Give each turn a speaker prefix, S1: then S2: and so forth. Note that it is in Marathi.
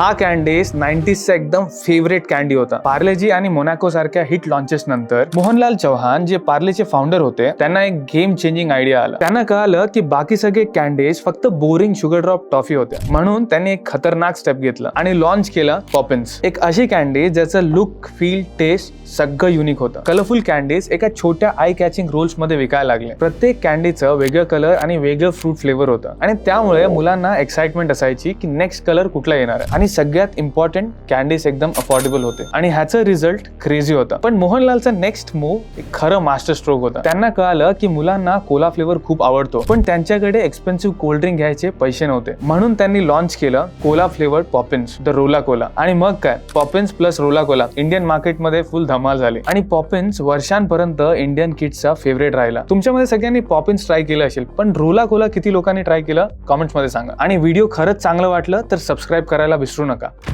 S1: हा कॅन्डी नाईन्टीजचा एकदम फेवरेट कॅन्डी होता. पार्लेजी आणि मोनॅको सारख्या हिट लॉन्चेस नंतर मोहनलाल चौहान जे पार्लेचे फाउंडर होते त्यांना एक गेम चेंजिंग आयडिया आला. त्यांना कळालं की बाकी सगळे कॅन्डीज फक्त बोरिंग शुगर ड्रॉप टॉफी होत्या. म्हणून त्यांनी एक खतरनाक स्टेप घेतला आणि लॉन्च केला पॉपिन्स एक अशी कॅन्डी ज्याचं लुक फील टेस्ट सगळं युनिक होतं. कलरफुल कॅन्डीज एका छोट्या आय कॅचिंग रोल्समध्ये विकायला लागले. प्रत्येक कॅन्डीचं वेगळं कलर आणि वेगळं फ्रूट फ्लेवर होतं. आणि त्यामुळे मुलांना एक्साइटमेंट असायची की नेक्स्ट कलर कुठला येणार आहे. आणि सगळ्यात इम्पॉर्टंट कॅन्डीज एकदम अफोर्डेबल होते. आणि ह्याचा रिझल्ट क्रेझी होता. पण मोहनलालचा नेक्स्ट मूव एक खरं मास्टर स्ट्रोक होता. त्यांना कळालं की मुलांना कोला फ्लेवर खूप आवडतो. पण त्यांच्याकडे एक्सपेन्सिव्ह कोल्ड्रिंक घ्यायचे पैसे नव्हते. म्हणून त्यांनी लॉन्च केलं cola flavour Poppins the Rola Cola आणि मग काय? Poppins plus Rola Cola Indian मार्केटमध्ये फुल धमाल झाली. आणि पॉपिन्स वर्षांपर्यंत इंडियन किड्सचा फेवरेट राहिला. तुमच्यामध्ये सगळ्यांनी पॉपिन्स ट्राय केलं असेल पण रोला कोला किती लोकांनी ट्राय केलं? कॉमेंट्समध्ये सांगा. आणि व्हिडिओ खरंच चांगलं वाटलं तर सबस्क्राईब करायला विसरू नका.